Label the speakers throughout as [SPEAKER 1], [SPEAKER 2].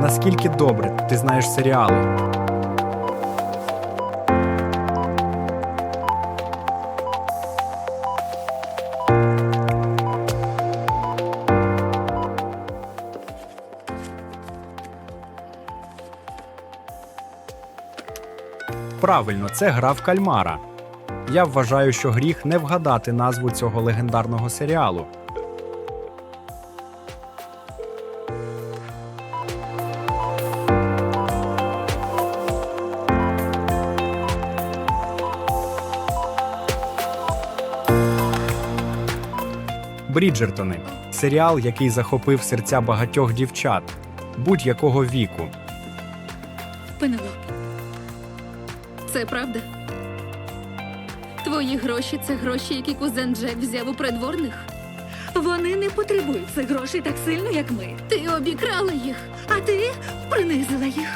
[SPEAKER 1] наскільки добре ти знаєш серіали. Правильно, це гра в кальмара. Я вважаю, що гріх не вгадати назву цього легендарного серіалу. Бріджертони серіал, який захопив серця багатьох дівчат будь-якого віку.
[SPEAKER 2] Пенелоп. Це правда? Твої гроші це гроші, які кузен Джек взяв у придворних?
[SPEAKER 3] Вони не потребують цих грошей так сильно, як ми.
[SPEAKER 2] Ти обікрала їх.
[SPEAKER 3] А ти принизила їх.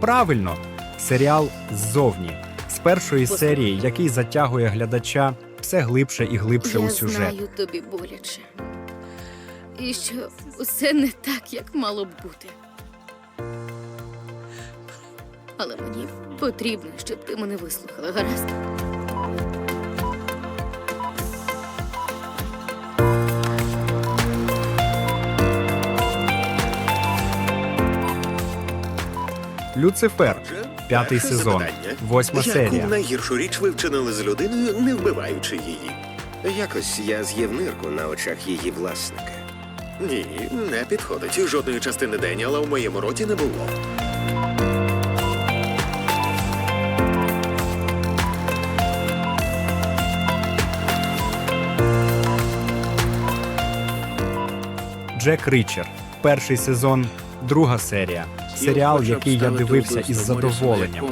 [SPEAKER 1] Правильно, серіал ззовні з першої серії, який затягує глядача все глибше і глибше
[SPEAKER 2] Я
[SPEAKER 1] у сюжет.
[SPEAKER 2] знаю тобі боляче. І що усе не так, як мало б бути. Але мені потрібно, щоб ти мене вислухала, гаразд?
[SPEAKER 1] Люцифер, п'ятий сезон,
[SPEAKER 4] Запитання.
[SPEAKER 1] восьма
[SPEAKER 4] Яку найгіршу річ ви вчинили з людиною, не вбиваючи її?
[SPEAKER 5] Якось я з'їв нирку на очах її власника.
[SPEAKER 4] Ні, не підходить. Жодної частини Деніела в моєму роті не було.
[SPEAKER 1] Джек Річер, перший сезон, друга серія. Серіал, який я дивився із задоволенням.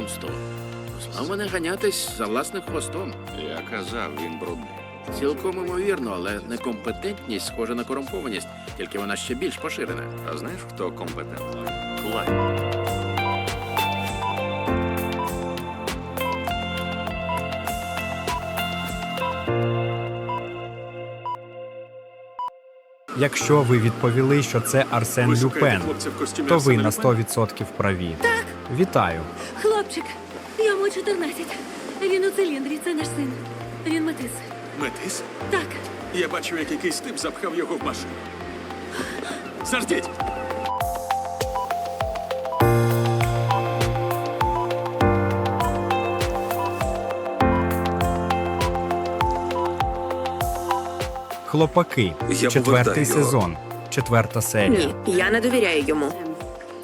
[SPEAKER 6] А мене ганятись за власним хвостом.
[SPEAKER 7] Я казав, він брудний.
[SPEAKER 6] Цілком імовірно, але некомпетентність схожа на корумпованість, тільки вона ще більш поширена.
[SPEAKER 7] А знаєш, хто компетентний? Клайд.
[SPEAKER 1] Якщо ви відповіли, що це Арсен Люпен, то ви на 100% праві. Так. Вітаю.
[SPEAKER 3] Хлопчик, йому 14. Він у циліндрі, це наш син. Він метис.
[SPEAKER 8] Метис?
[SPEAKER 3] Так,
[SPEAKER 8] Я бачу, як якийсь тип запхав його в машину. Заждіть!
[SPEAKER 1] Хлопаки,
[SPEAKER 4] Я
[SPEAKER 1] четвертий
[SPEAKER 4] повертаю його.
[SPEAKER 1] сезон, четверта серія.
[SPEAKER 9] Ні, я не довіряю йому.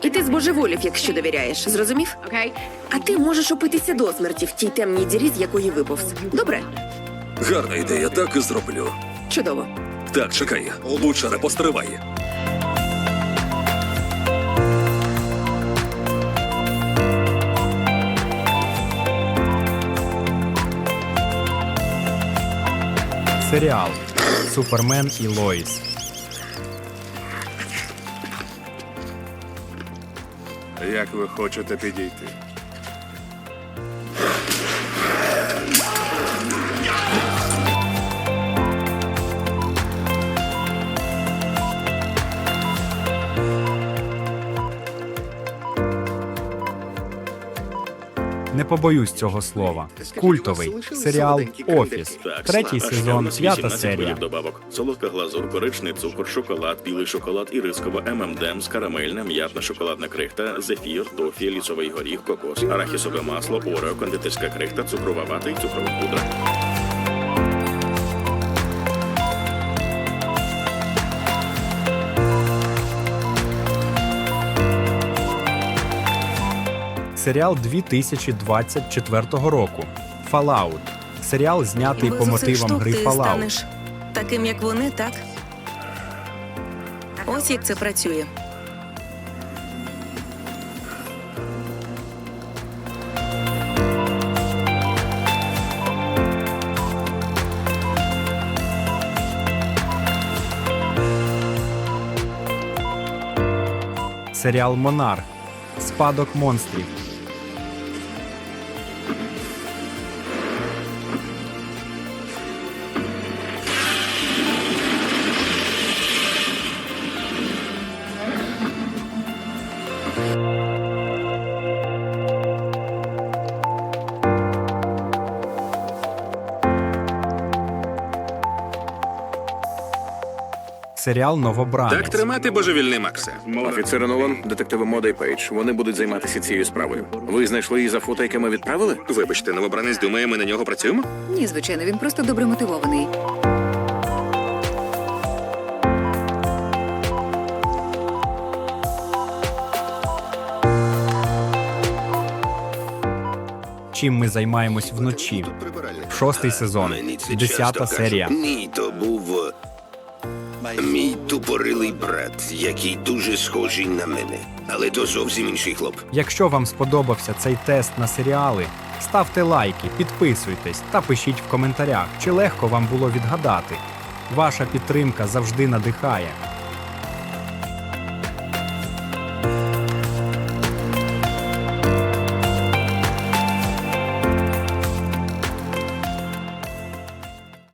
[SPEAKER 9] І ти збожеволів, якщо довіряєш, зрозумів?
[SPEAKER 2] Окей?
[SPEAKER 9] А ти можеш опитися до смерті в тій темній дірі, з якої виповз. Добре?
[SPEAKER 10] Гарна ідея, так і зроблю.
[SPEAKER 9] Чудово.
[SPEAKER 10] Так, чекай, лучше не постривай.
[SPEAKER 1] Серіал Супермен і Лоїс.
[SPEAKER 7] Як ви хочете підійти?
[SPEAKER 1] Не побоюсь цього слова. Культовий серіал Офіс. Третій сезон, п'ята серія.
[SPEAKER 4] добавок. Солодка глазур, коричний цукор, шоколад, білий шоколад, ірискова, ММДМС, карамельна, м'ятна шоколадна крихта, зефір, тофі, лісовий горіх, кокос, арахісове масло, орео, кондитерська крихта, цукрова вата і цукрова пудра.
[SPEAKER 1] Серіал 2024 року. Fallout. Серіал знятий по мотивам гри Fallout.
[SPEAKER 9] таким, як вони, так? Ось як це працює.
[SPEAKER 1] Серіал Монарх. Спадок монстрів. Серіал Новобранець.
[SPEAKER 6] Так тримати божевільний Макса.
[SPEAKER 8] Офіцер Нолан, детективи Мода і Пейдж. Вони будуть займатися цією справою. Ви знайшли її за фото, яке ми відправили?
[SPEAKER 6] Вибачте, новобранець думає, ми на нього працюємо?
[SPEAKER 9] Ні, звичайно, він просто добре мотивований.
[SPEAKER 1] Чим ми займаємось вночі? Шостий сезон, десята серія.
[SPEAKER 5] Ні, то був е, мій тупорилий брат, який дуже схожий на мене. Але то зовсім інший хлоп.
[SPEAKER 1] Якщо вам сподобався цей тест на серіали, ставте лайки, підписуйтесь та пишіть в коментарях, чи легко вам було відгадати. Ваша підтримка завжди надихає.